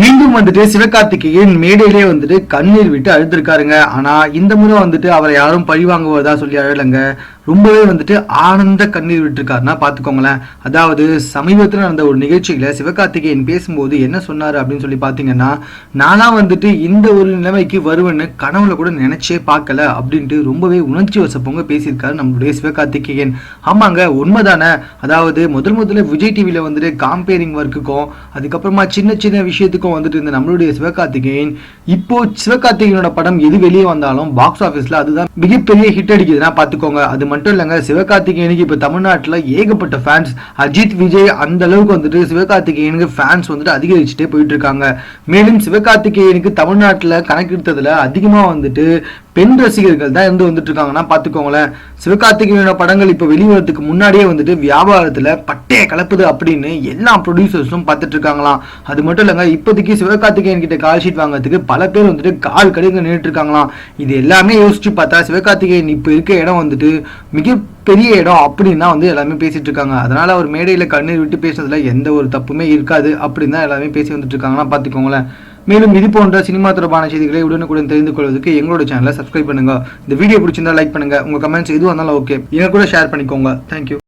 மீண்டும் வந்துட்டு சிவகார்த்திகேயன் மேடையிலே வந்துட்டு கண்ணீர் விட்டு அழுத்திருக்காருங்க. ஆனா இந்த முறை வந்துட்டு அவரை யாரும் பழி வாங்குவதா சொல்லி அழலங்க. ரொம்பவே வந்துட்டு ஆனந்த கண்ணீர் விட்டுருக்காருன்னா பார்த்துக்கோங்களேன். அதாவது சமீபத்தில் நடந்த ஒரு நிகழ்ச்சியில் சிவகார்த்திகேயன் பேசும்போது என்ன சொன்னார் அப்படின்னு சொல்லி பார்த்தீங்கன்னா நானாக வந்துட்டு இந்த ஒரு நிலைமைக்கு வருவேன்னு கனவுல கூட நினைச்சே பார்க்கல அப்படின்ட்டு ரொம்பவே உணர்ச்சி வசப்பவங்க பேசியிருக்காரு நம்மளுடைய சிவகார்த்திகேயன். ஆமாங்க உண்மைதானே. அதாவது முதல் முதல்ல விஜய் டிவியில் வந்துட்டு காம்பேரிங் ஒர்க்குக்கும் அதுக்கப்புறமா சின்ன சின்ன விஷயத்துக்கும் வந்துட்டு இருந்த நம்மளுடைய சிவகார்த்திகேயன் இப்போ சிவகார்த்திகேயனோட படம் எது வெளியே வந்தாலும் பாக்ஸ் ஆஃபீஸில் அதுதான் மிகப்பெரிய ஹிட் அடிக்குதுன்னா பார்த்துக்கோங்க. அது மட்டும் இல்லைங்க சிவகார்த்திகேயனுக்கு இப்போ தமிழ்நாட்டில் ஏகப்பட்ட ஃபேன்ஸ் அஜித் விஜய் அந்த அளவுக்கு வந்துட்டு சிவகார்த்திகேயனுக்கு ஃபேன்ஸ் வந்துட்டு அதிகரிச்சுட்டே போயிட்டு இருக்காங்க. மேலும் சிவகார்த்திகேயனுக்கு தமிழ்நாட்டில் கணக்கெடுத்ததுல அதிகமா வந்துட்டு பெண் ரசிகர்கள் தான் இருந்து வந்துட்டு இருக்காங்கன்னா பாத்துக்கோங்களேன் சிவகார்த்திகேயனோட படங்கள் இப்போ வெளிவரத்துக்கு முன்னாடியே வந்துட்டு வியாபாரத்துல பட்டையை கலப்புது அப்படின்னு எல்லா ப்ரொடியூசர்ஸும் பார்த்துட்டு இருக்காங்களாம். அது மட்டும் இல்லைங்க இப்போதைக்கு சிவகார்த்திகேயன் கிட்ட கால் ஷீட் வாங்குறதுக்கு பல பேர் வந்துட்டு கால் கடுங்க நின்றுட்டு இருக்காங்களாம். இது எல்லாமே யோசிச்சு பார்த்தா சிவகார்த்திகேயன் இப்போ இருக்க இடம் வந்துட்டு மிகப்பெரிய இடம் அப்படின்னா வந்து எல்லாமே பேசிட்டு இருக்காங்க. அதனால அவர் மேடையில கண்ணீர் விட்டு பேசுனதுல எந்த ஒரு தப்புமே இருக்காது அப்படின்னு தான் எல்லாமே பேசி வந்துட்டு இருக்காங்கன்னா பாத்துக்கோங்களேன் மேலும் இது போன்ற சினிமா தொடர்பான செய்திகளை உடனுக்குடன் தெரிந்து கொள்வதற்கு எங்களோட சேனலை சப்ஸ்கிரைப் பண்ணுங்க. இந்த வீடியோ பிடிச்சிருந்தா லைக் பண்ணுங்க. உங்க கமெண்ட்ஸ் எதுவும் இருந்தாலும் ஓகே எங்க கூட ஷேர் பண்ணிக்கோங்க. தேங்க்யூ